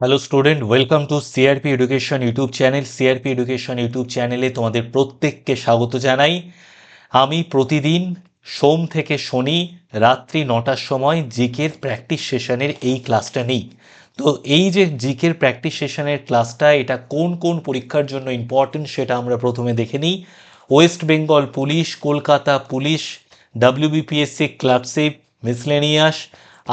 Hello student welcome to CRP education YouTube channel CRP education YouTube চ্যানেলে তোমাদের প্রত্যেককে স্বাগত জানাই। আমি প্রতিদিন সোম থেকে শনি রাত্রি নটার সময় জিকের প্র্যাকটিস সেশনের এই ক্লাসটা নেই। তো এই যে জিকের প্র্যাকটিস সেশনের ক্লাসটা এটা কোন কোন পরীক্ষার জন্য ইম্পর্টেন্ট সেটা আমরা প্রথমে দেখে নিই। West Bengal police Kolkata police WBPSC ক্লাবশিপ miscellaneous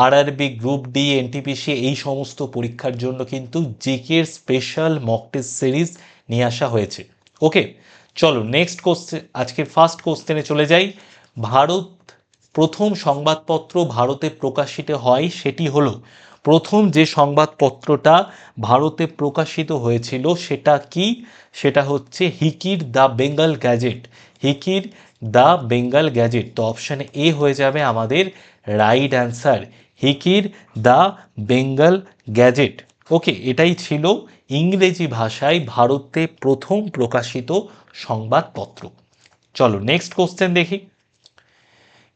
RRB group D NTPC এই সমস্ত পরীক্ষার জন্য কিন্তু জিকের স্পেশাল মক টেস্ট সিরিজ নিয়ে আসা হয়েছে। ওকে চলো নেক্সট কোশ্চেন আজকের ফার্স্ট কোশ্চেনে চলে যাই। ভারত, প্রথম সংবাদপত্র ভারতে প্রকাশিত হয় সেটি হলো, প্রথম যে সংবাদপত্রটা ভারতে প্রকাশিত হয়েছিল সেটা কি? সেটা হচ্ছে হিকির দ্য বেঙ্গল গ্যাজেট। হিকির দ্য বেঙ্গল গ্যাজেট, তো অপশান এ হয়ে যাবে আমাদের রাইট অ্যান্সার হিকির দ্য বেঙ্গল গ্যাজেট। ওকে, এটাই ছিল ইংরেজি ভাষায় ভারতে প্রথম প্রকাশিত সংবাদপত্র। চলো নেক্সট কোশ্চেন দেখি।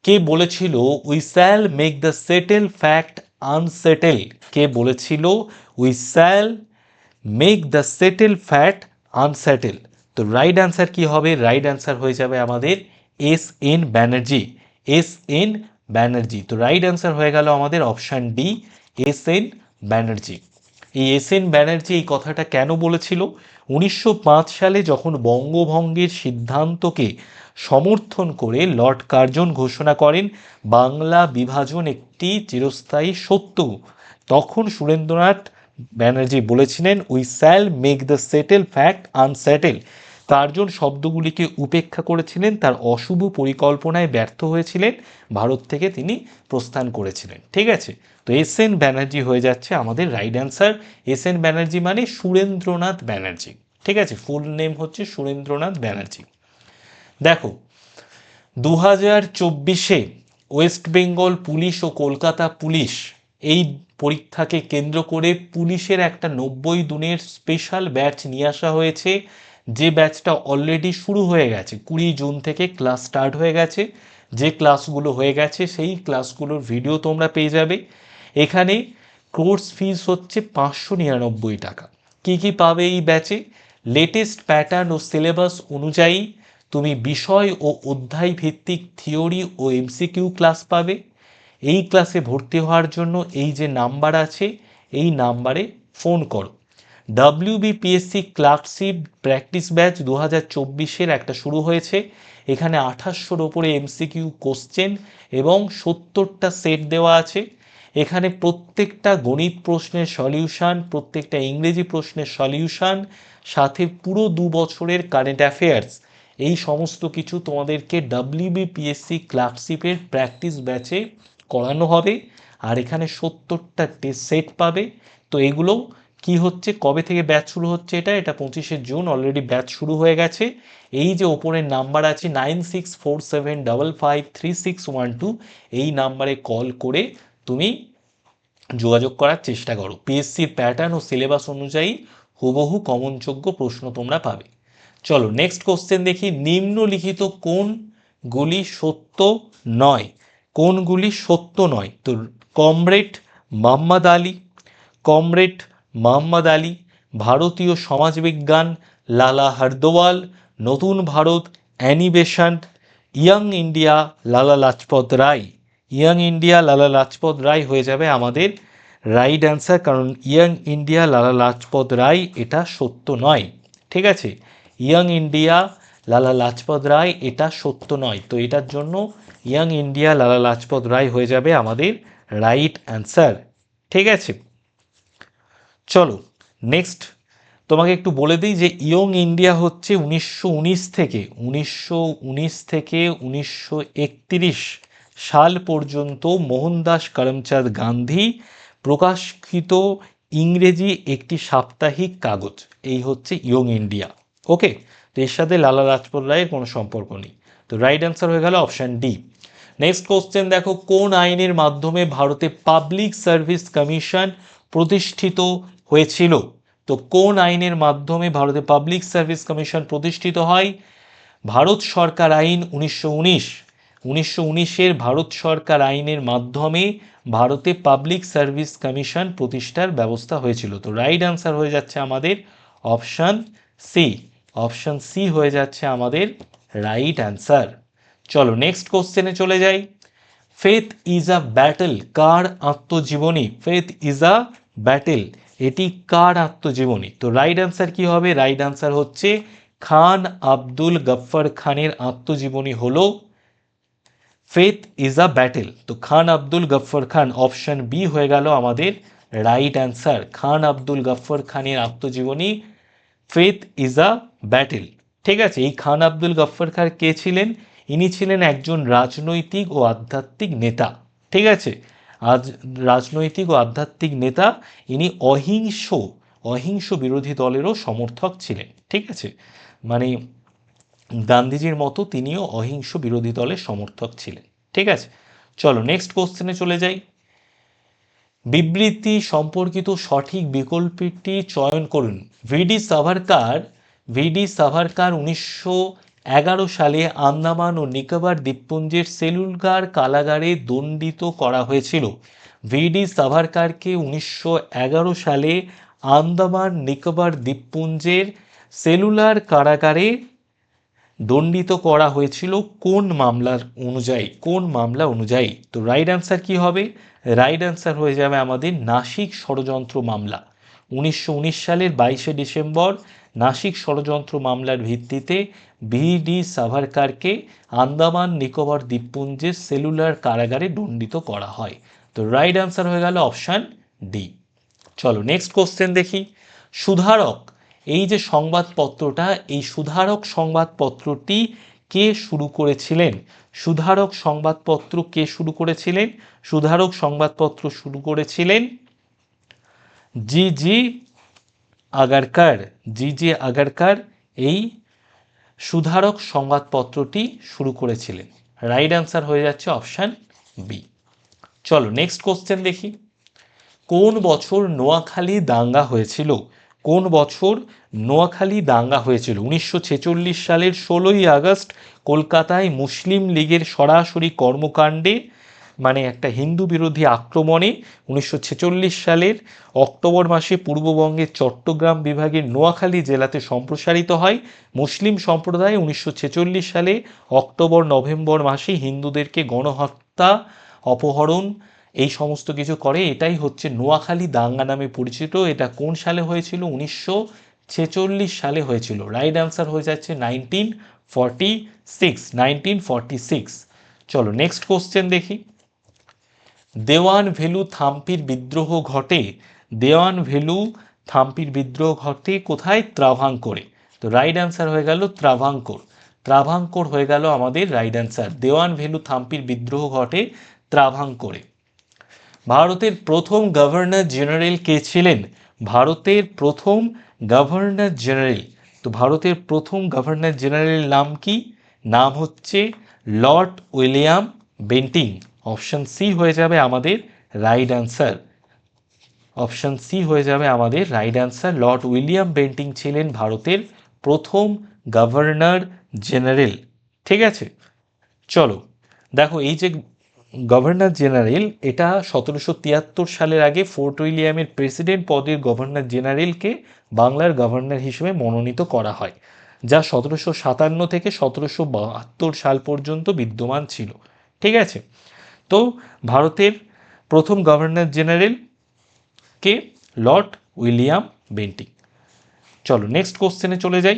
কে বলেছিল we shall make the settle fact unsettle কে বলেছিল we shall make the settle fact unsettle তো রাইট অ্যান্সার কি হবে? রাইট অ্যান্সার হয়ে যাবে আমাদের S N Banerjee S N Banerjee. তো রাইট অ্যান্সার হয়ে গেল আমাদের option D S N Banerjee. এই এস এন ব্যানার্জি এই কথাটা কেন বলেছিল? উনিশশো পাঁচ সালে যখন বঙ্গভঙ্গের সিদ্ধান্তকে সমর্থন করে লর্ড কার্জন ঘোষণা করেন, বাংলা বিভাজন একটি চিরস্থায়ী সত্য। তখন সুরেন্দ্রনাথ ব্যানার্জি বলেছিলেন we shall make the settle fact unsettle Curzon শব্দগুলিকে উপেক্ষা করেছিলেন, তার অশুভ পরিকল্পনায় ব্যর্থ হয়েছিলেন, ভারত থেকে তিনি প্রস্থান করেছিলেন। ঠিক আছে? তো এস এন ব্যানার্জি হয়ে যাচ্ছে আমাদের right answer S N Banerjee মানে সুরেন্দ্রনাথ ব্যানার্জি ঠিক আছে? ফুল নেম হচ্ছে সুরেন্দ্রনাথ ব্যানার্জি দেখো দু হাজার চব্বিশে ওয়েস্ট বেঙ্গল পুলিশ ও কলকাতা পুলিশ এই পরীক্ষাকে কেন্দ্র করে পুলিশের একটা নব্বই দিনের স্পেশাল ব্যাচ নিয়ে আসা হয়েছে। যে ব্যাচটা অলরেডি শুরু হয়ে গেছে, কুড়ি জুন থেকে ক্লাস স্টার্ট হয়ে গেছে, যে ক্লাসগুলো হয়ে গেছে সেই ক্লাসগুলোর ভিডিও তোমরা পেয়ে যাবে। এখানে কোর্স ফিস হচ্ছে পাঁচশো নিরানব্বই টাকা। কি কি পাবে এই ব্যাচে লেটেস্ট প্যাটার্ন ও সিলেবাস অনুযায়ী তুমি বিষয় ও অধ্যায় ভিত্তিক থিওরি ও এমসিকিউ ক্লাস পাবে। এই ক্লাসে ভর্তি হওয়ার জন্য এই যে নাম্বার আছে, এই নাম্বারে ফোন করো। ডাব্লিউবিপিএসসি ক্লার্কশিপ প্র্যাকটিস ব্যাচ দু হাজার চব্বিশের একটা শুরু হয়েছে। এখানে আঠাশশোর ওপরে এমসিকিউ কোশ্চেন এবং সত্তরটা সেট দেওয়া আছে। এখানে প্রত্যেকটা গণিত প্রশ্নের সলিউশন প্রত্যেকটা ইংরেজি প্রশ্নের সলিউশন সাথে পুরো দু বছরের কারেন্ট অ্যাফেয়ার্স এই সমস্ত কিছু তোমাদেরকে ডাব্লিউবিপিএসসি ক্লার্কশিপের প্র্যাকটিস ব্যাচে করানো হবে। আর এখানে সত্তরটা টেস্ট সেট পাবে। তো এগুলো কি হচ্ছে, কবে থেকে ব্যাচ শুরু হচ্ছে এটা এটা পঁচিশে জুন অলরেডি ব্যাচ শুরু হয়ে গেছে। এই যে ওপরের নাম্বার আছে nine six four seven five three six one two এই নাম্বারে কল করে তুমি যোগাযোগ করার চেষ্টা করো। পিএসসির প্যাটার্ন ও সিলেবাস অনুযায়ী হুবহু কমনযোগ্য প্রশ্ন তোমরা পাবে। চলো নেক্সট কোশ্চেন দেখি, নিম্নলিখিত কোনগুলি সত্য নয়? কোনগুলি সত্য নয়? তো কমরেড মোহাম্মদ আলী কমরেড মোহাম্মদ আলী, ভারতীয় সমাজবিজ্ঞান লালা হারদোয়াল, নতুন ভারত অ্যানিবেশন ইয়াং ইন্ডিয়া লালা লাজপত রায়। ইয়াং ইন্ডিয়া লালা লাজপত রায় হয়ে যাবে আমাদের রাইট অ্যান্সার, কারণ ইয়াং ইন্ডিয়া লালা লাজপত রায় এটা সত্য নয়। ঠিক আছে? ইয়াং ইন্ডিয়া লালা লাজপত রায় এটা সত্য নয়। তো এটার জন্য ইয়াং ইন্ডিয়া লালা লাজপত রায় হয়ে যাবে আমাদের রাইট অ্যান্সার। ঠিক আছে? চলো নেক্সট তোমাকে একটু বলে দিই যে ইয়ং ইন্ডিয়া হচ্ছে উনিশশো উনিশ থেকে, উনিশশো উনিশ থেকে উনিশশো একত্রিশ সাল পর্যন্ত মোহনদাস করমচাঁদ গান্ধী প্রকাশিত ইংরেজি একটি সাপ্তাহিক কাগজ। এই হচ্ছে ইয়ং ইন্ডিয়া। ওকে, তো এর সাথে লালা লাজপত রায়ের কোনো সম্পর্ক নেই। তো রাইট অ্যান্সার হয়ে গেল অপশান ডি নেক্সট কোশ্চেন দেখো, কোন আইনের মাধ্যমে ভারতে পাবলিক সার্ভিস কমিশন প্রতিষ্ঠিত হয়েছিল। তো কোন আইনের মাধ্যমে ভারতে পাবলিক সার্ভিস কমিশন প্রতিষ্ঠিত হয়? ভারত সরকার আইন উনিশশো উনিশ। উনিশশো উনিশের ভারত সরকার আইনের মাধ্যমে ভারতে পাবলিক সার্ভিস কমিশন প্রতিষ্ঠার ব্যবস্থা হয়েছিল। তো রাইট আনসার হয়ে যাচ্ছে আমাদের অপশান সি অপশান সি হয়ে যাচ্ছে আমাদের রাইট অ্যান্সার চলো নেক্সট কোশ্চেনে চলে যাই। ফেথ ইজ আ ব্যাটেল কার আত্মজীবনী? ফেথ ইজ আ ব্যাটেল এটি কার আত্মজীবনী? তো রাইট অ্যান্সার কি হবে? রাইট অ্যান্সার হচ্ছে খান আব্দুল গফ্ফর খানের আত্মজীবনী হলো ফেথ ইজ আ ব্যাটেল। তো খান আব্দুল গফ্ফর খান অপশন বি হয়ে গেল আমাদের রাইট অ্যান্সার খান আব্দুল গফ্ফর খানের আত্মজীবনী ফেথ ইজ আ ব্যাটেল। ঠিক আছে, এই খান আব্দুল গফ্ফর খান কে ছিলেন? ইনি ছিলেন একজন রাজনৈতিক ও আধ্যাত্মিক নেতা। ঠিক আছে আজ রাজনৈতিক ও আধ্যাত্মিক নেতা, ইনি অহিংস অহিংস বিরোধী দলেরও সমর্থক ছিলেন, ঠিক আছে? মানে গান্ধীজির মতো তিনিও অহিংস বিরোধী দলের সমর্থক ছিলেন, ঠিক আছে? চলো নেক্সট কোশ্চেনে চলে যাই। বিবৃতি সম্পর্কিত সঠিক বিকল্পটি চয়ন করুন। ভিডি সাভারকার ভিডি সাভারকার উনিশশো এগারো সালে আন্দামান ও নিকোবর দ্বীপপুঞ্জের সেলুলগার কারাগারে দণ্ডিত করা হয়েছিল। ভিডি সাভারকারকে উনিশশো এগারো সালে আন্দামান নিকোবর দ্বীপপুঞ্জের সেলুলার কারাগারে দণ্ডিত করা হয়েছিল কোন মামলার অনুযায়ী, কোন মামলা অনুযায়ী? তো রাইট অ্যান্সার কি হবে? রাইট অ্যান্সার হয়ে যাবে আমাদের নাসিক ষড়যন্ত্র মামলা। উনিশশো উনিশ সালের বাইশে ডিসেম্বর নাসিক ষড়যন্ত্র মামলার ভিত্তিতে ভিডি সাভারকারকে আন্দামান, নিকোবর দ্বীপপুঞ্জের সেলুলার কারাগারে দণ্ডিত করা হয়। তো রাইট অ্যান্সার হয়ে গেল অপশান ডি চলো নেক্সট কোশ্চেন দেখি। সুধারক, এই যে সংবাদপত্রটা, এই সুধারক সংবাদপত্রটি কে শুরু করেছিলেন? সুধারক সংবাদপত্র কে শুরু করেছিলেন? সুধারক সংবাদপত্র শুরু করেছিলেন জি জি আগারকার, জি জে আগারকার এই সুধারক সংবাদপত্রটি শুরু করেছিলেন। রাইট অ্যান্সার হয়ে যাচ্ছে অপশান বি চলো নেক্সট কোশ্চেন দেখি। কোন বছর নোয়াখালী দাঙ্গা হয়েছিল? কোন বছর নোয়াখালী দাঙ্গা হয়েছিল? উনিশশো ছেচল্লিশ সালের ষোলোই আগস্ট কলকাতায় মুসলিম লীগের সরাসরি কর্মকাণ্ডে মানে একটা হিন্দু বিরোধী আক্রমণে উনিশশো ছেচল্লিশ সালের অক্টোবর মাসে পূর্ববঙ্গের চট্টগ্রাম বিভাগের নোয়াখালী জেলাতে সম্প্রসারিত হয়। মুসলিম সম্প্রদায় উনিশশো ছেচল্লিশ সালে অক্টোবর, নভেম্বর মাসে হিন্দুদেরকে গণহত্যা, অপহরণ এই সমস্ত কিছু করে। এটাই হচ্ছে নোয়াখালী দাঙ্গা নামে পরিচিত। এটা কোন সালে হয়েছিল? উনিশশো ছেচল্লিশ সালে হয়েছিল। রাইট অ্যান্সার হয়ে যাচ্ছে nineteen forty six nineteen forty six চলো নেক্সট কোশ্চেন দেখি। দেওয়ান ভেলু থাম্পির বিদ্রোহ ঘটে, দেওয়ান ভেলু থাম্পির বিদ্রোহ ঘটে কোথায়? ত্রাভাঙ্করে। তো রাইট অ্যান্সার হয়ে গেল ত্রাভাঙ্কর। ত্রাভাঙ্কর হয়ে গেল আমাদের রাইট অ্যান্সার দেওয়ান ভেলু থাম্পির বিদ্রোহ ঘটে ত্রাভাঙ্করে। ভারতের প্রথম গভর্নর জেনারেল কে ছিলেন? ভারতের প্রথম গভর্নর জেনারেল তো ভারতের প্রথম গভর্নর জেনারেল নাম কি? নাম হচ্ছে Lord William Bentinck. Option C হয়ে যাবে আমাদের রাইট অ্যান্সার অপশন সি হয়ে যাবে আমাদের right answer Lord William Bentinck ছিলেন ভারতের প্রথম গভর্নর জেনারেল ঠিক আছে? চলো, দেখো এই যে গভর্নর জেনারেল এটা সতেরোশো তিয়াত্তর সালের আগে ফোর্ট উইলিয়ামের প্রেসিডেন্ট পদের গভর্নর জেনারেলকে বাংলার গভর্নর হিসেবে মনোনীত করা হয়, যা সতেরোশো সাতান্ন থেকে সতেরোশো বাহাত্তর সাল পর্যন্ত বিদ্যমান ছিল। ঠিক আছে? তো ভারতের প্রথম গভর্নর জেনারেল কে? Lord William Bentinck. চলো নেক্সট কোশ্চেনে চলে যাই।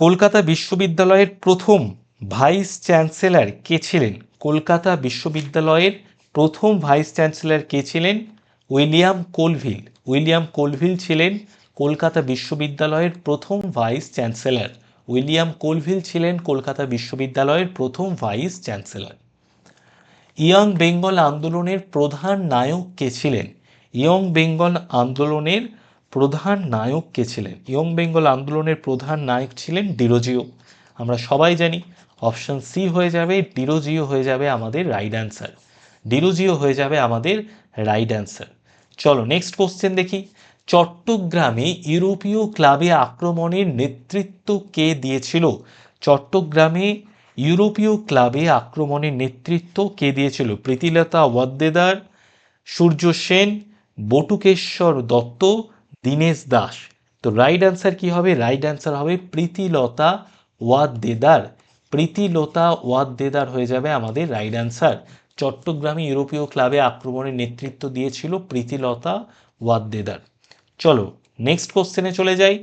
কলকাতা বিশ্ববিদ্যালয়ের প্রথম ভাইস চ্যান্সেলর কে ছিলেন? কলকাতা বিশ্ববিদ্যালয়ের প্রথম ভাইস চ্যান্সেলর কে ছিলেন? William Colvile. উইলিয়াম কোলভিল ছিলেন কলকাতা বিশ্ববিদ্যালয়ের প্রথম ভাইস চ্যান্সেলর। উইলিয়াম কোলভিল ছিলেন কলকাতা বিশ্ববিদ্যালয়ের প্রথম ভাইস চ্যান্সেলর। ইয়ং বেঙ্গল আন্দোলনের প্রধান নায়ক কে ছিলেন? ইয়ং বেঙ্গল আন্দোলনের প্রধান নায়ক কে ছিলেন? ইয়ং বেঙ্গল আন্দোলনের প্রধান নায়ক ছিলেন ডিরোজিও। আমরা সবাই জানি, অপশন সি হয়ে যাবে, ডিরোজিও হয়ে যাবে আমাদের রাইট অ্যান্সার। ডিরোজিও হয়ে যাবে আমাদের রাইট অ্যান্সার। চলো, নেক্সট কোশ্চেন দেখি। চট্টগ্রামে ইউরোপীয় ক্লাবে আক্রমণের নেতৃত্ব কে দিয়েছিল? চট্টগ্রামে ইউরোপীয় ক্লাবে আক্রমণের নেতৃত্ব কে দিয়েছিল? প্রীতিলতা ওয়াদ্দেদার, সূর্য সেন, বটুকেশ্বর দত্ত, দীনেশ দাস। তো রাইট অ্যান্সার কি হবে? রাইট অ্যান্সার হবে প্রীতিলতা ওয়াদ্দেদার। প্রীতিলতা ওয়াদ্দেদার হয়ে যাবে আমাদের রাইট অ্যান্সার চট্টগ্রামে ইউরোপীয় ক্লাবে আক্রমণের নেতৃত্ব দিয়েছিল প্রীতিলতা ওয়াদ্দেদার। চলো নেক্সট কোশ্চেনে চলে যাই।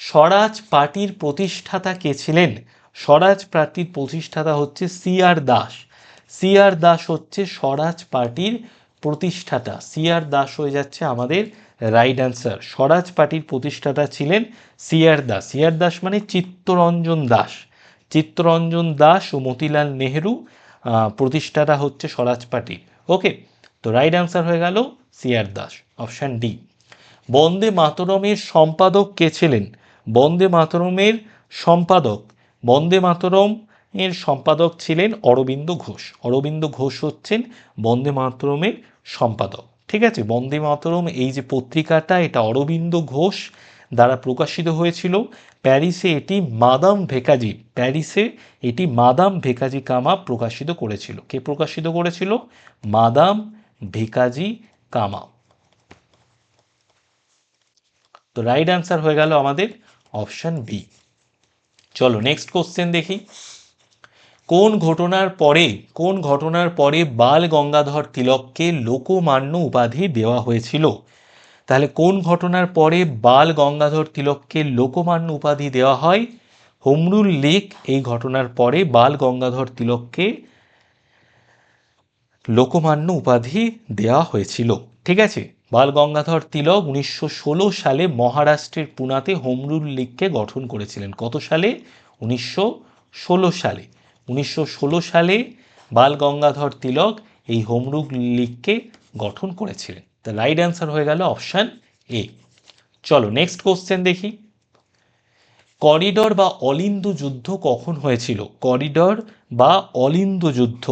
স্বরাজ পার্টির প্রতিষ্ঠাতা কে ছিলেন? স্বরাজ পার্টির প্রতিষ্ঠাতা হচ্ছে C R Das. C R Das হচ্ছে স্বরাজ পার্টির প্রতিষ্ঠাতা। সি আর দাস হয়ে যাচ্ছে আমাদের রাইট অ্যান্সার স্বরাজ পার্টির প্রতিষ্ঠাতা ছিলেন C R Das. C R Das মানে চিত্তরঞ্জন দাস। চিত্তরঞ্জন দাস ও মতিলাল নেহেরু প্রতিষ্ঠাতা হচ্ছে স্বরাজ পার্টির। ওকে তো রাইট অ্যান্সার হয়ে গেল C R Das option D Bande মাতরমের সম্পাদক কে ছিলেন? বন্দে মাতরমের সম্পাদক। বন্দে মাতরম এর সম্পাদক ছিলেন অরবিন্দ ঘোষ। অরবিন্দ ঘোষ হচ্ছেন বন্দে মাতরমের সম্পাদক। ঠিক আছে? বন্দে মাতরম এই যে পত্রিকাটা, এটা অরবিন্দ ঘোষ দ্বারা প্রকাশিত হয়েছিল। প্যারিসে এটি মাদাম ভেকাজি, প্যারিসে এটি মাদাম ভেকাজি কামা প্রকাশিত করেছিল। কে প্রকাশিত করেছিল? মাদাম ভেকাজি কামা। তো রাইট অ্যান্সার হয়ে গেল আমাদের অপশন বি চলো নেক্সট কোশ্চেন দেখি। কোন ঘটনার পরে, কোন ঘটনার পরে বাল গঙ্গাধর তিলককে লোকমান্য উপাধি দেওয়া হয়েছিল? তাহলে কোন ঘটনার পরে বাল গঙ্গাধর তিলককে লোকমান্য উপাধি দেওয়া হয়? হোমরুল লেক, এই ঘটনার পরে বাল গঙ্গাধর তিলককে লোকমান্য উপাধি দেওয়া হয়েছিল। ঠিক আছে? বাল গঙ্গাধর তিলক উনিশশো ষোলো সালে মহারাষ্ট্রের পুনাতে হোমরুল লীগকে গঠন করেছিলেন। কত সালে? উনিশশো ষোলো সালে। উনিশশো ষোলো সালে বাল গঙ্গাধর তিলক এই হোমরুল লীগকে গঠন করেছিলেন। দ্য রাইট অ্যান্সার হয়ে গেল অপশান এ চলো নেক্সট কোশ্চেন দেখি। করিডর বা অলিন্দ যুদ্ধ কখন হয়েছিল? করিডর বা অলিন্দ যুদ্ধ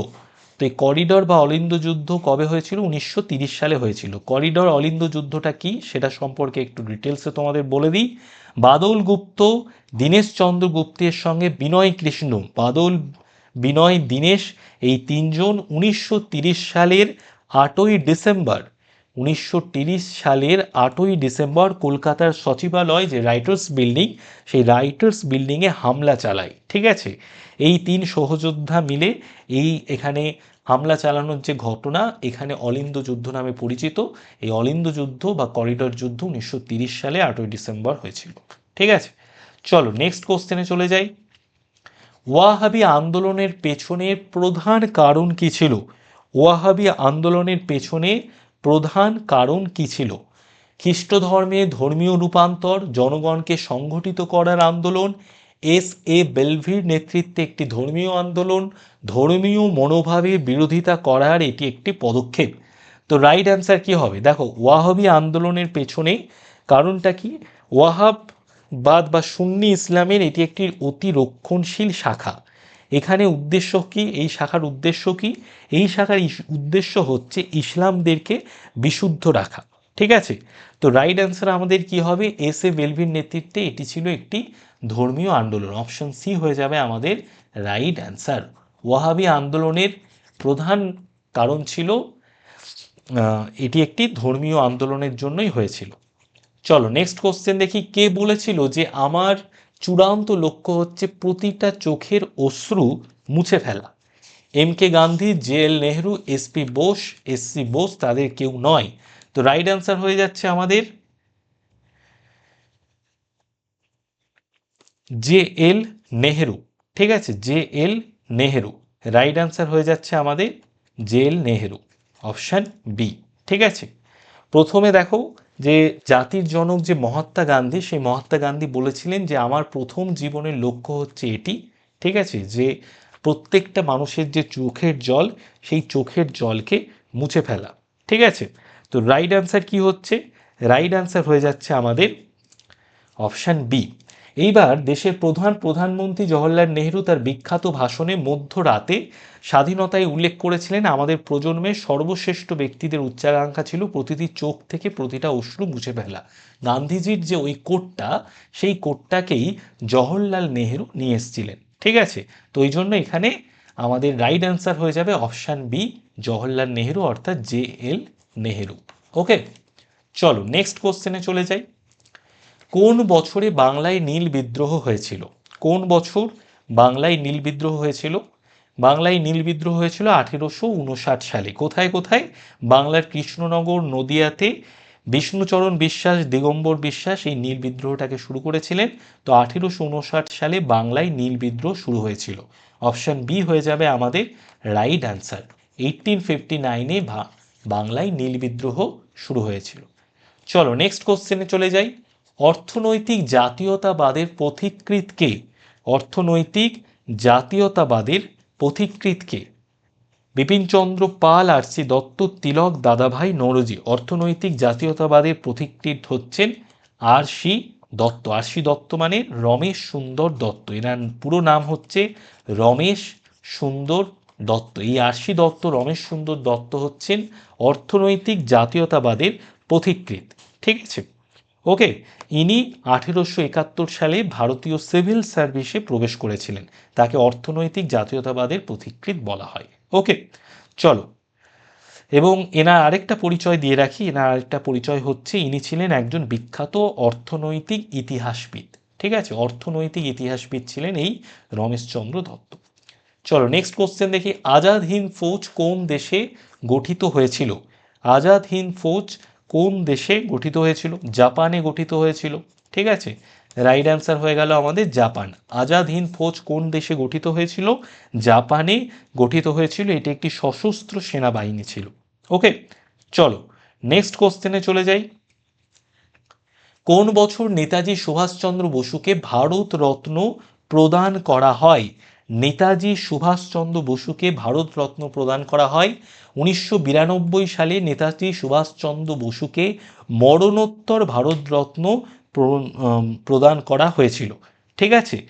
তো এই করিডর বা অলিন্দ যুদ্ধ কবে হয়েছিল? উনিশশো সালে হয়েছিল। করিডর অলিন্দ যুদ্ধটা কি? সেটা সম্পর্কে একটু ডিটেলসে তোমাদের বলে দিই। বাদল গুপ্ত, দীনেশ চন্দ্র গুপ্তের সঙ্গে বিনয় কৃষ্ণ। বাদল, বিনয়, দীনেশ এই তিনজন উনিশশো সালের আটই ডিসেম্বর। উনিশশো সালের আটই ডিসেম্বর কলকাতার সচিবালয় যে রাইটার্স বিল্ডিং, সেই রাইটার্স বিল্ডিংয়ে হামলা চালায়। ঠিক আছে? এই তিন সহযোদ্ধা মিলে এই এখানে হামলা চালানোর যে ঘটনা, এখানে অলিন্দ যুদ্ধ নামে পরিচিত। এই অলিন্দ যুদ্ধ বা করিডর যুদ্ধ উনিশশো সালে আটই ডিসেম্বর হয়েছিল। ঠিক আছে? চলো নেক্সট কোশ্চেনে চলে যাই। ওয়াহাবি আন্দোলনের পেছনে প্রধান কারণ কি ছিল? ওয়াহাবি আন্দোলনের পেছনে প্রধান কারণ কি ছিল? খ্রিস্ট ধর্মে ধর্মীয় রূপান্তর, জনগণকে সংগঠিত করার আন্দোলন এস এ বেলভির নেতৃত্বে একটি ধর্মীয় আন্দোলন, ধর্মীয় মনোভাবের বিরোধিতা করার এটি একটি পদক্ষেপ। তো রাইট অ্যান্সার কি হবে? দেখো, ওয়াহাবি আন্দোলনের পেছনে কারণটা কি? ওয়াহাববাদ বা সুন্নি ইসলামের এটি একটি অতি রক্ষণশীল শাখা। এখানে উদ্দেশ্য কি? এই শাখার উদ্দেশ্য কি? এই শাখার উদ্দেশ্য হচ্ছে ইসলামদেরকে বিশুদ্ধ রাখা। ঠিক আছে? তো রাইট অ্যান্সার আমাদের কি হবে? এস এ বেলভির নেতৃত্বে এটি ছিল একটি ধর্মীয় আন্দোলন অপশন সি হয়ে যাবে আমাদের রাইট অ্যান্সার ওয়াহাবি আন্দোলনের প্রধান কারণ ছিল এটি একটি ধর্মীয় আন্দোলনের জন্যই হয়েছিল। চলো নেক্সট কোশ্চেন দেখি, কে বলেছিল যে আমার চূড়ান্ত লক্ষ্য হচ্ছে প্রতিটা চোখের অশ্রু মুছে ফেলা? M K Gandhi J L Nehru S P Bose S C Bose তাদের কেউ নয়। তো রাইট অ্যান্সার হয়ে যাচ্ছে আমাদের জে এল নেহেরু, ঠিক আছে? J L Nehru. Right answer হয়ে যাচ্ছে আমাদের J L Nehru option B ঠিক আছে? প্রথমে দেখো যে জাতির জনক যে মহাত্মা গান্ধী, সেই মহাত্মা গান্ধী বলেছিলেন যে, আমার প্রথম জীবনের লক্ষ্য হচ্ছে এটি ঠিক আছে? যে প্রত্যেকটা মানুষের যে চোখের জল, সেই চোখের জলকে মুছে ফেলা, ঠিক আছে? তো রাইট অ্যান্সার কি হচ্ছে? রাইট অ্যান্সার হয়ে যাচ্ছে আমাদের অপশান বি এইবার দেশের প্রধান প্রধানমন্ত্রী জওহরলাল নেহরু তার বিখ্যাত ভাষণে মধ্যরাতে স্বাধীনতায় উল্লেখ করেছিলেন। আমাদের প্রজন্মের সর্বশ্রেষ্ঠ ব্যক্তিদের উচ্চাকাঙ্ক্ষা ছিল প্রতিটি চোখ থেকে প্রতিটা অশ্রু মুছে ফেলা। গান্ধীজির যে ওই কোটটা, সেই কোটটাকেই জওহরলাল নেহরু নিয়ে এসেছিলেন। ঠিক আছে? তো ওই জন্য এখানে আমাদের রাইট অ্যান্সার হয়ে যাবে অপশান বি জওহরলাল নেহরু, অর্থাৎ জে এল নেহেরু। ওকে? চলো, নেক্সট কোশ্চেনে চলে যাই। কোন বছরে বাংলায় নীল বিদ্রোহ হয়েছিল? কোন বছর বাংলায় নীল বিদ্রোহ হয়েছিল? বাংলায় নীল বিদ্রোহ হয়েছিল আঠেরোশো উনষাট সালে। কোথায় কোথায়? বাংলার কৃষ্ণনগর নদিয়াতে বিষ্ণুচরণ বিশ্বাস, দিগম্বর বিশ্বাস এই নীল বিদ্রোহটাকে শুরু করেছিলেন। তো আঠেরোশো উনষাট সালে বাংলায় নীল বিদ্রোহ শুরু হয়েছিল। অপশান বি হয়ে যাবে আমাদের রাইট অ্যান্সার। এইটিন ফিফটি নাইনে বাংলায় নীল বিদ্রোহ শুরু হয়েছিল। চলো, নেক্সট কোশ্চেনে চলে যাই। অর্থনৈতিক জাতীয়তাবাদের পথিকৃতকে অর্থনৈতিক জাতীয়তাবাদের পথিকৃতকে বিপিনচন্দ্র পাল, আর সি দত্ত, তিলক দাদাভাই, নরজি অর্থনৈতিক জাতীয়তাবাদের পথিকৃত হচ্ছেন R C Dutt. R C Dutt মানে রমেশ সুন্দর দত্ত। এনার পুরো নাম হচ্ছে রমেশ সুন্দর দত্ত। এই আর সি দত্ত, রমেশ সুন্দর দত্ত হচ্ছেন অর্থনৈতিক জাতীয়তাবাদের পথিকৃত ঠিক আছে? ওকে, ইনি আঠেরোশো একাত্তর সালে ভারতীয় সিভিল সার্ভিসে প্রবেশ করেছিলেন। তাকে অর্থনৈতিক জাতীয়তাবাদের পথিকৃত বলা হয়। ওকে, চলো। এবং এনার আরেকটা পরিচয় দিয়ে রাখি। এনার আরেকটা পরিচয় হচ্ছে, ইনি ছিলেন একজন বিখ্যাত অর্থনৈতিক ইতিহাসবিদ। ঠিক আছে? অর্থনৈতিক ইতিহাসবিদ ছিলেন এই রমেশচন্দ্র দত্ত। চলো নেক্সট কোশ্চেন দেখি। আজাদ হিন্দ ফৌজ কোন দেশে গঠিত হয়েছিল? আজাদ হিন্দ ফৌজ কোন দেশে গঠিত হয়েছিল? জাপানে গঠিত হয়েছিল। ঠিক আছে? রাইট অ্যান্সার হয়ে গেল আমাদের জাপান। আজাদ হিন্দ ফৌজ কোন দেশে গঠিত হয়েছিল? জাপানে গঠিত হয়েছিল। এটি একটি সশস্ত্র সেনাবাহিনী ছিল। ওকে, চলো নেক্সট কোশ্চেনে চলে যাই। কোন বছর নেতাজি সুভাষচন্দ্র বসুকে ভারত রত্ন প্রদান করা হয়? নেতাজি সুভাষচন্দ্র বসুকে ভারতরত্ন প্রদান করা হয়। উনিশশো বিরানব্বই সালে নেতাজি সুভাষচন্দ্র বসুকে মরণোত্তর ভারতরত্ন প্রদান করা হয়েছিল। ঠিক আছে?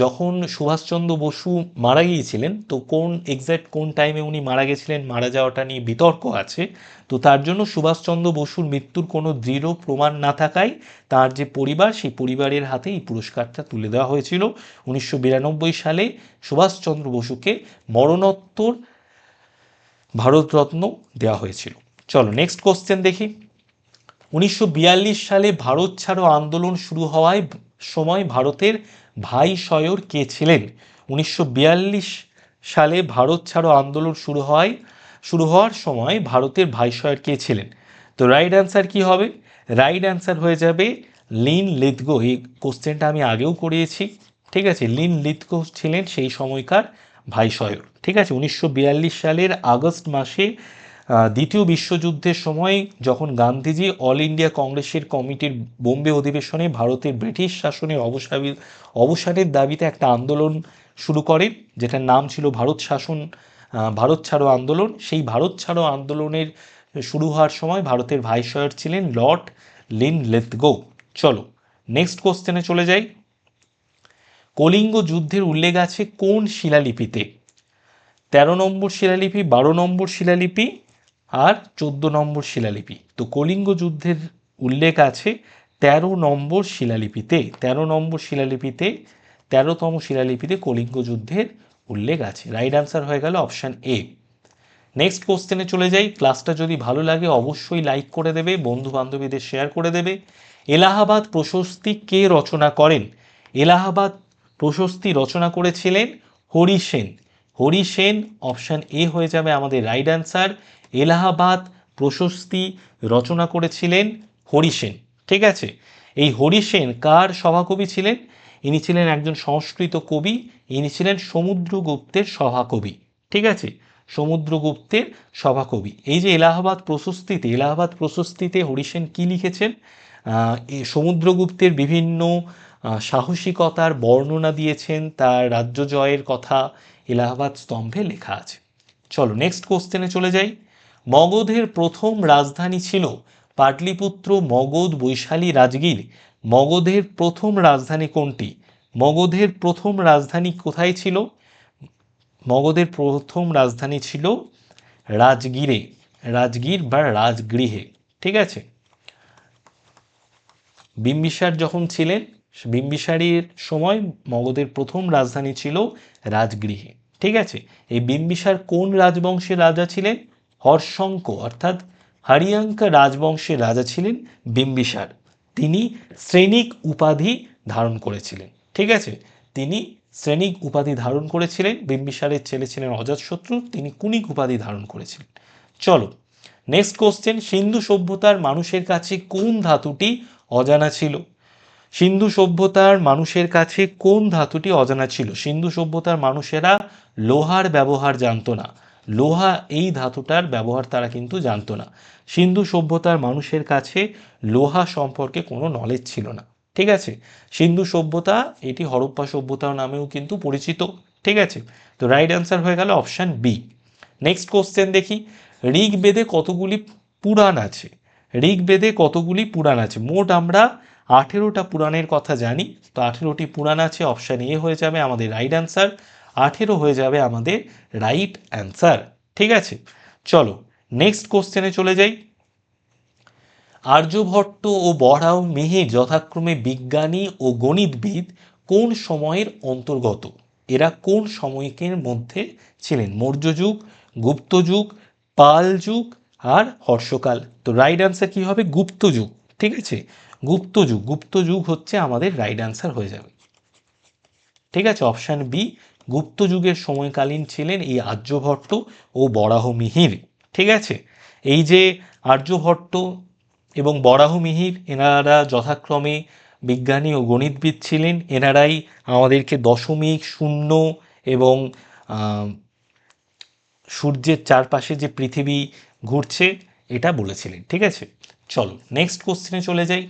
যখন সুভাষচন্দ্র বসু মারা গিয়েছিলেন, তো কোন এক্স্যাক্ট কোন টাইমে উনি মারা গেছিলেন, মারা যাওয়াটা নিয়ে বিতর্ক আছে, তো তার জন্য সুভাষচন্দ্র বসুর মৃত্যুর কোনো দৃঢ় প্রমাণ না থাকায় তার যে পরিবার, সেই পরিবারের হাতে এই পুরস্কারটা তুলে দেওয়া হয়েছিল। উনিশশো বিরানব্বই সালে সুভাষচন্দ্র বসুকে মরণোত্তর ভারতরত্ন দেওয়া হয়েছিল। চলো নেক্সট কোশ্চেন দেখি। উনিশশো বিয়াল্লিশ সালে ভারত ছাড়ো আন্দোলন শুরু হওয়ায় সময় ভারতের ভাই সয়র কে ছিলেন? উনিশশো বিয়াল্লিশ সালে ভারত ছাড়ো আন্দোলন শুরু হয়, শুরু হওয়ার সময় ভারতের ভাইসরয় কে ছিলেন? তো রাইট অ্যান্সার কি হবে? রাইট অ্যান্সার হয়ে যাবে লিন লিথগো এই কোশ্চেনটা আমি আগেও করিয়েছি, ঠিক আছে? লিন লিথগো ছিলেন সেই সময়কার ভাইসয়র ঠিক আছে? উনিশশো বিয়াল্লিশ সালের আগস্ট মাসে দ্বিতীয় বিশ্বযুদ্ধের সময় যখন গান্ধীজি অল ইন্ডিয়া কংগ্রেসের কমিটির বোম্বে অধিবেশনে ভারতের ব্রিটিশ শাসনের অবসার অবসানের দাবিতে একটা আন্দোলন শুরু করেন যেটার নাম ছিল ভারত শাসন ভারত ছাড়ো আন্দোলন। সেই ভারত ছাড়ো আন্দোলনের শুরু হওয়ার সময় ভারতের ভাইসরয় ছিলেন লর্ড লিন লেথগো। চলো নেক্সট কোশ্চেনে চলে যাই। কলিঙ্গ যুদ্ধের উল্লেখ আছে কোন শিলালিপিতে? তেরো নম্বর শিলালিপি, বারো নম্বর শিলালিপি আর চোদ্দ নম্বর শিলালিপি। তো কলিঙ্গ যুদ্ধের উল্লেখ আছে, তেরো নম্বর শিলালিপিতে, তেরো নম্বর শিলালিপিতে, তেরোতম শিলালিপিতে কলিঙ্গ যুদ্ধের উল্লেখ আছে। রাইট অ্যান্সার হয়ে গেল অপশান এ নেক্সট কোশ্চেনে চলে যাই। ক্লাসটা যদি ভালো লাগে অবশ্যই লাইক করে দেবে বন্ধু বান্ধবীদের শেয়ার করে দেবে। এলাহাবাদ প্রশস্তি কে রচনা করেন? এলাহাবাদ প্রশস্তি রচনা করেছিলেন হরি সেন। হরি সেন অপশান এ হয়ে যাবে আমাদের রাইট অ্যান্সার এলাহাবাদ প্রশস্তি রচনা করেছিলেন হরি সেন। ঠিক আছে? এই হরি সেন কার সভাকবি ছিলেন? ইনি ছিলেন একজন সংস্কৃত কবি, ইনি ছিলেন সমুদ্রগুপ্তের সভাকবি। ঠিক আছে? সমুদ্রগুপ্তের সভাকবি। এই যে এলাহাবাদ প্রশস্তিতে এলাহাবাদ প্রশস্তিতে হরিসেন কি লিখেছেন? সমুদ্রগুপ্তের বিভিন্ন সাহসিকতার বর্ণনা দিয়েছেন, তার রাজ্য জয়ের কথা এলাহাবাদ স্তম্ভে লেখা আছে। চলো নেক্সট কোশ্চেনে চলে যাই। মগধের প্রথম রাজধানী ছিল পাটলিপুত্র মগধ বৈশালী রাজগীর। মগধের প্রথম রাজধানী কোনটি? মগধের প্রথম রাজধানী কোথায় ছিল? মগধের প্রথম রাজধানী ছিল রাজগীরে, রাজগীর বা রাজগৃহে। ঠিক আছে? বিম্বিসার যখন ছিলেন, বিম্বিসারের সময় মগধের প্রথম রাজধানী ছিল রাজগৃহে। ঠিক আছে? এই বিম্বিসার কোন রাজবংশের রাজা ছিলেন? হর্ষঙ্ক অর্থাৎ হরিয়াঙ্কা রাজবংশের রাজা ছিলেন বিম্বিসার। তিনি শ্রেণিক উপাধি ধারণ করেছিলেন। ঠিক আছে? তিনি শ্রেণিক উপাধি ধারণ করেছিলেন, বিম্বিসারের ছেলে ছিলেন অজাতশত্রু তিনি কুনিক উপাধি ধারণ করেছিলেন। চলো নেক্সট কোশ্চেন সিন্ধু সভ্যতার মানুষের কাছে কোন ধাতুটি অজানা ছিল? সিন্ধু সভ্যতার মানুষের কাছে কোন ধাতুটি অজানা ছিল? সিন্ধু সভ্যতার মানুষেরা লোহার ব্যবহার জানতো না। লোহা এই ধাতুটার ব্যবহার তারা কিন্তু জানতো না। সিন্ধু সভ্যতার মানুষের কাছে লোহা সম্পর্কে কোনো নলেজ ছিল না। ঠিক আছে? সিন্ধু সভ্যতা, এটি হরপ্পা সভ্যতা নামেও কিন্তু পরিচিত। ঠিক আছে? তো রাইট অ্যান্সার হয়ে গেল অপশান বি নেক্সট কোশ্চেন দেখি। ঋগ্বেদে কতগুলি পুরাণ আছে? ঋগ্বেদে কতগুলি পুরাণ আছে? মোট আমরা আঠেরোটা পুরাণের কথা জানি। তো আঠেরোটি পুরাণ আছে অপশান এ হয়ে যাবে আমাদের রাইট অ্যান্সার আঠেরো হয়ে যাবে আমাদের রাইট অ্যান্সার ঠিক আছে? চলো নেক্সট কোশ্চেনে চলে যাই। আর্যভট্ট ও বড়াও মেহে যথাক্রমে বিজ্ঞানী ও গণিতবিদ কোন সময়ের অন্তর্গত? এরা কোন সময়কের মধ্যে ছিলেন? মৌর্য যুগ, গুপ্ত যুগ, পাল যুগ আর হর্ষকাল। তো রাইট অ্যান্সার কী হবে? গুপ্ত যুগ, ঠিক আছে? গুপ্ত যুগ গুপ্ত যুগ হচ্ছে আমাদের রাইট অ্যান্সার হয়ে যাবে। ঠিক আছে অপশান বি গুপ্ত যুগের সময়কালীন ছিলেন এই আর্যভট্ট ও বরাহ মিহির ঠিক আছে, এই যে আর্যভট্ট এবং বরাহ মিহির এনারা যথাক্রমে বিজ্ঞানী ও গণিতবিদ ছিলেন। এনারাই আমাদেরকে দশমিক, শূন্য এবং সূর্যের চারপাশে যে পৃথিবী ঘুরছে, এটা বলেছিলেন। ঠিক আছে, চলো নেক্সট কোশ্চেনে চলে যাই।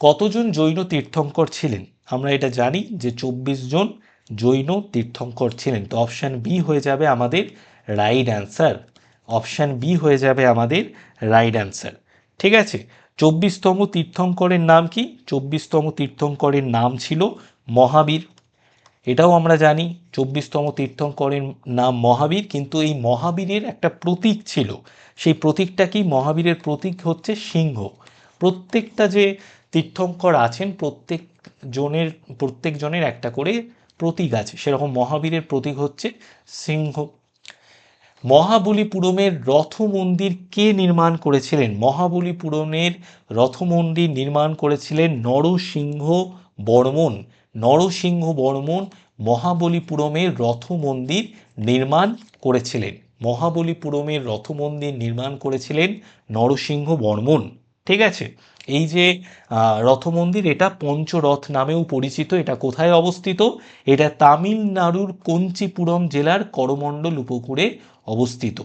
কতজন জৈন তীর্থঙ্কর ছিলেন? আমরা এটা জানি যে চব্বিশ জন জৈন তীর্থঙ্কর ছিলেন। তো অপশান বি হয়ে যাবে আমাদের রাইট অ্যান্সার অপশান বি হয়ে যাবে আমাদের রাইট অ্যান্সার ঠিক আছে? চব্বিশতম তীর্থঙ্করের নাম কি? চব্বিশতম তীর্থঙ্করের নাম ছিল মহাবীর। এটাও আমরা জানি, চব্বিশতম তীর্থঙ্করের নাম মহাবীর, কিন্তু এই মহাবীরের একটা প্রতীক ছিল। সেই প্রতীকটা কি? মহাবীরের প্রতীক হচ্ছে সিংহ। প্রত্যেকটা যে তীর্থঙ্কর আছেন প্রত্যেক জনের প্রত্যেক জনের একটা করে প্রতীক আছে। সেরকম মহাবীরের প্রতীক হচ্ছে সিংহ। মহাবলীপুরমের রথ মন্দির কে নির্মাণ করেছিলেন? মহাবলীপুরমের রথ মন্দির নির্মাণ করেছিলেন নরসিংহ বর্মন। নরসিংহ বর্মন মহাবলীপুরমের রথ মন্দির নির্মাণ করেছিলেন। মহাবলীপুরমের রথ মন্দির নির্মাণ করেছিলেন নরসিংহ বর্মন। ঠিক আছে? এই যে রথ মন্দির এটা পঞ্চরথ নামেও পরিচিত, এটা কোথায় অবস্থিত? এটা তামিলনাড়ুর কঞ্চিপুরম জেলার করমণ্ডল উপকূলে অবস্থিত।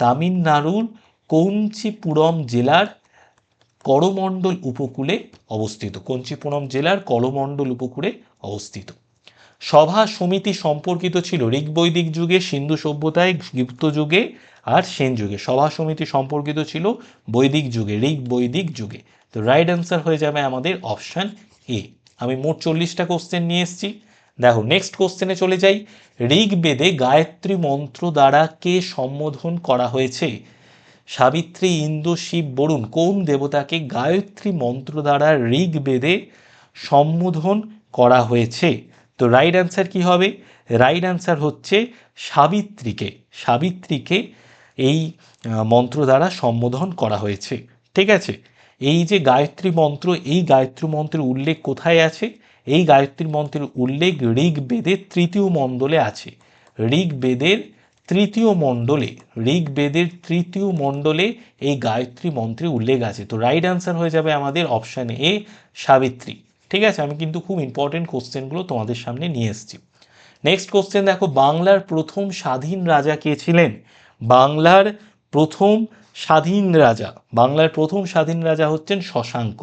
তামিলনাড়ুর কঞ্চিপুরম জেলার করমণ্ডল উপকূলে অবস্থিত। কঞ্চিপুরম জেলার করমণ্ডল উপকূলে অবস্থিত। সভা সমিতি সম্পর্কিত ছিল ঋগ বৈদিক যুগে, সিন্ধু সভ্যতায়, গুপ্ত যুগে আর সেন যুগে। সভা সমিতি সম্পর্কিত ছিল বৈদিক যুগে ঋগ বৈদিক যুগে। তো রাইট অ্যান্সার হয়ে যাবে আমাদের অপশান এ আমি মোট চল্লিশটা কোশ্চেন নিয়ে এসেছি। দেখো নেক্সট কোশ্চেনে চলে যাই। ঋগ্বেদে গায়ত্রী মন্ত্র দ্বারা কে সম্বোধন করা হয়েছে? সাবিত্রী ইন্দ্র শিব, বরুণ, কোন দেবতাকে গায়ত্রী মন্ত্র দ্বারা ঋগ্বেদে সম্বোধন করা হয়েছে? তো রাইট অ্যান্সার কি হবে? রাইট অ্যান্সার হচ্ছে সাবিত্রীকে। সাবিত্রীকে এই মন্ত্র দ্বারা সম্বোধন করা হয়েছে। ঠিক আছে? এই যে গায়ত্রী মন্ত্র, এই গায়ত্রী মন্ত্রের উল্লেখ কোথায় আছে? এই গায়ত্রী মন্ত্রের উল্লেখ ঋগ্বেদের তৃতীয় মণ্ডলে আছে। ঋগ্বেদের তৃতীয় মণ্ডলে, ঋগ্বেদের তৃতীয় মণ্ডলে এই গায়ত্রী মন্ত্রের উল্লেখ আছে। তো রাইট অ্যান্সার হয়ে যাবে আমাদের অপশান এ সাবিত্রী। ঠিক আছে? আমি কিন্তু খুব ইম্পর্টেন্ট কোশ্চেনগুলো তোমাদের সামনে নিয়ে এসেছি। নেক্সট কোশ্চেন দেখো, বাংলার প্রথম স্বাধীন রাজা কে ছিলেন? বাংলার প্রথম স্বাধীন রাজা, বাংলার প্রথম স্বাধীন রাজা হচ্ছেন শশাঙ্ক,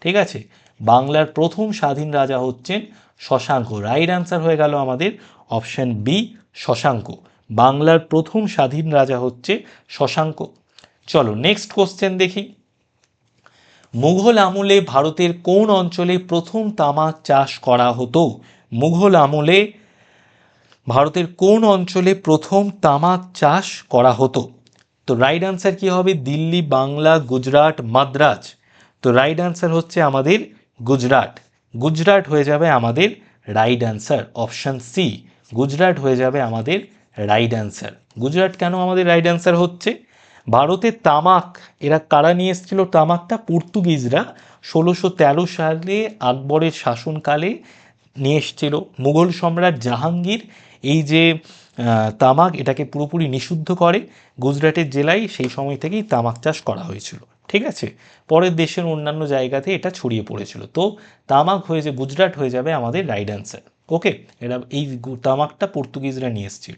ঠিক আছে? বাংলার প্রথম স্বাধীন রাজা হচ্ছেন শশাঙ্ক। রাইট অ্যান্সার হয়ে গেল আমাদের অপশান বি শশাঙ্ক। বাংলার প্রথম স্বাধীন রাজা হচ্ছে শশাঙ্ক। চলো নেক্সট কোশ্চেন দেখি। মুঘল আমলে ভারতের কোন অঞ্চলে প্রথম তামাক চাষ করা হতো? মুঘল আমলে ভারতের কোন অঞ্চলে প্রথম তামাক চাষ করা হতো? তো রাইট আনসার কি হবে? দিল্লি, বাংলা, গুজরাট, মাদ্রাজ। তো রাইট আনসার হচ্ছে আমাদের গুজরাট। গুজরাট হয়ে যাবে আমাদের right answer option C Gujarat হয়ে যাবে আমাদের রাইট আনসার গুজরাট কেন আমাদের রাইট আনসার হচ্ছে? ভারতে তামাক, এরা কারা নিয়ে এসেছিল? তামাকটা পর্তুগিজরা ষোলোশো তেরো সালে আকবরের শাসনকালে নিয়ে এসেছিল। মুঘল সম্রাট জাহাঙ্গীর এই যে তামাক এটাকে পুরোপুরি নিষিদ্ধ করে। গুজরাটের জেলায় সেই সময় থেকেই তামাক চাষ করা হয়েছিল। ঠিক আছে? পরের দেশের অন্যান্য জায়গাতে এটা ছড়িয়ে পড়েছিল। তো তামাক হয়ে যে গুজরাট হয়ে যাবে আমাদের রাইট অ্যান্সার ওকে এরা এই তামাকটা পর্তুগিজরা নিয়ে এসেছিল।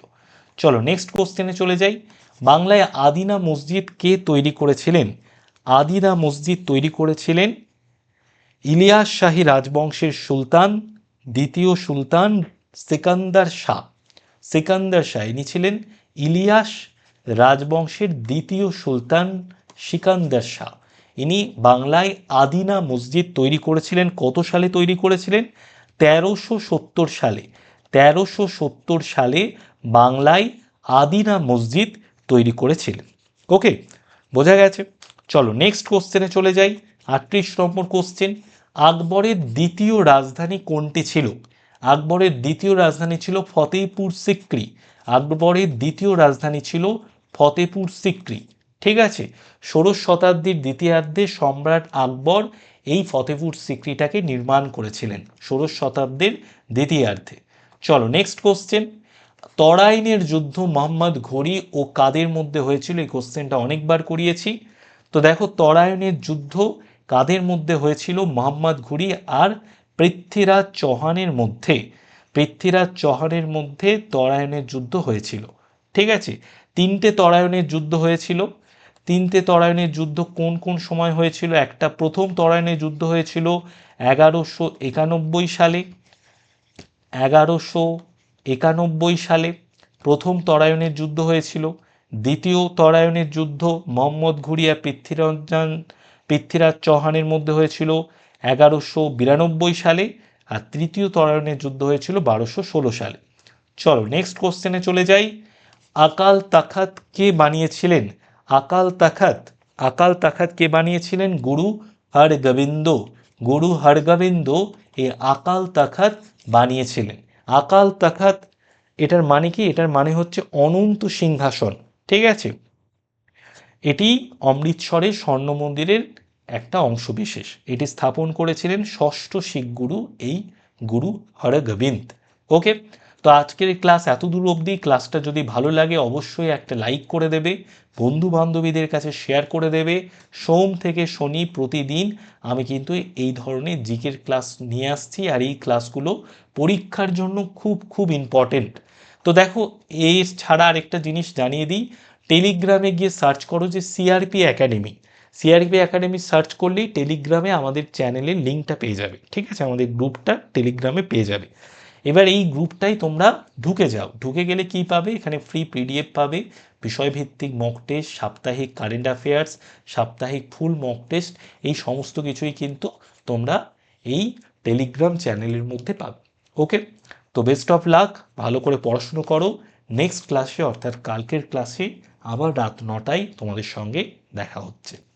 চলো নেক্সট কোশ্চেনে চলে যাই। বাংলায় আদিনা মসজিদ কে তৈরি করেছিলেন? আদিনা মসজিদ তৈরি করেছিলেন ইলিয়াস শাহী রাজবংশের সুলতান, দ্বিতীয় সুলতান সিকান্দার শাহ। সিকান্দার শাহ। ইনি ছিলেন ইলিয়াস রাজবংশের দ্বিতীয় সুলতান সিকান্দার শাহ। ইনি বাংলায় আদিনা মসজিদ তৈরি করেছিলেন। কত সালে তৈরি করেছিলেন? তেরোশো সত্তর সালে। তেরোশো সত্তর সালে বাংলায় আদিনা মসজিদ তৈরি করেছিলেন। ওকে বোঝা গেছে। চলো নেক্সট কোশ্চেনে চলে যাই। আটত্রিশ নম্বর কোশ্চেন আকবরের দ্বিতীয় রাজধানী কোনটি ছিল? আকবরের দ্বিতীয় রাজধানী ছিল ফতেহপুর সিক্রি। আকবরের দ্বিতীয় রাজধানী ছিল ফতেহপুর সিক্রি। ঠিক আছে? ষোড়শ শতাব্দীর দ্বিতীয়ার্ধে সম্রাট আকবর এই ফতেহপুর সিক্রিটাকে নির্মাণ করেছিলেন, ষোড়শ শতাব্দীর দ্বিতীয়ার্ধে। চলো নেক্সট কোশ্চেন তরাইনের যুদ্ধ মোহাম্মদ ঘড়ি ও কাদের মধ্যে হয়েছিল? এই কোশ্চেনটা অনেকবার করিয়েছি। তো দেখো তরায়নের যুদ্ধ কাদের মধ্যে হয়েছিল? মোহাম্মদ ঘুরি আর পৃথ্বীরাজ চৌহানের মধ্যে, পৃথ্বীরাজ চৌহানের মধ্যে তরায়নের যুদ্ধ হয়েছিল। ঠিক আছে? তিনটে তরায়নের যুদ্ধ হয়েছিল। তিনটে তরায়নের যুদ্ধ কোন কোন সময় হয়েছিল? একটা প্রথম তরায়নের যুদ্ধ হয়েছিল এগারোশো একানব্বই সালে। এগারোশো একানব্বই সালে প্রথম তরায়নের যুদ্ধ হয়েছিল। দ্বিতীয় তরায়নের যুদ্ধ মোহাম্মদ ঘুরিয়া পৃথ্বীরঞ্জন, পৃথ্বীরাজ চৌহানের মধ্যে হয়েছিল। এগারোশো বিরানব্বই সালে আর তৃতীয় তরায়নের যুদ্ধ হয়েছিল বারোশো ষোলো সালে। চলো নেক্সট কোশ্চেনে চলে যাই। আকাল তাখাত কে বানিয়েছিলেন? আকাল তাখাত আকাল তাখাত কে বানিয়েছিলেন? গুরু হরগোবিন্দ গুরু হরগোবিন্দ এই আকাল তাখাত বানিয়েছিলেন। আকাল তাখাত, এটার মানে কি? এটার মানে হচ্ছে অনন্ত সিংহাসন, ঠিক আছে? এটি অমৃতসরের স্বর্ণ মন্দিরের একটা অংশ বিশেষ। এটি স্থাপন করেছিলেন ষষ্ঠ শিখ গুরু, এই গুরু হরগোবিন্দ। ওকে তো আজকের ক্লাস এত দূর অবধি। ক্লাসটা যদি ভালো লাগে, অবশ্যই একটা লাইক করে দেবে বন্ধু বান্ধবীদের কাছে শেয়ার করে দেবে। সোম থেকে শনি প্রতিদিন আমি কিন্তু এই ধরনের জিকের ক্লাস নিয়ে আসছি আর এই ক্লাসগুলো পরীক্ষার জন্য খুব খুব ইম্পর্টেন্ট তো দেখো, এর ছাড়া আরেকটা জিনিস জানিয়ে দিই। টেলিগ্রামে গিয়ে সার্চ করো যে CRP academy CRP academy search করলেই টেলিগ্রামে আমাদের চ্যানেলের লিঙ্কটা পেয়ে যাবে। ঠিক আছে? আমাদের গ্রুপটা টেলিগ্রামে পেয়ে যাবে। এবার এই গ্রুপটাই তোমরা ঢুকে যাও। ঢুকে গেলে কি পাবে? এখানে ফ্রি পিডিএফ পাবে। বিষয়ভিত্তিক মক টেস্ট সাপ্তাহিক কারেন্ট অ্যাফেয়ার্স সাপ্তাহিক ফুল মক টেস্ট এই সমস্ত কিছুই কিন্তু তোমরা এই টেলিগ্রাম চ্যানেলের মধ্যে পাবে। ওকে তো বেস্ট অফ লাক ভালো করে পড়াশুনো করো। নেক্সট ক্লাসে অর্থাৎ কালকের ক্লাসে আবার রাত নটায় তোমাদের সঙ্গে দেখা হচ্ছে।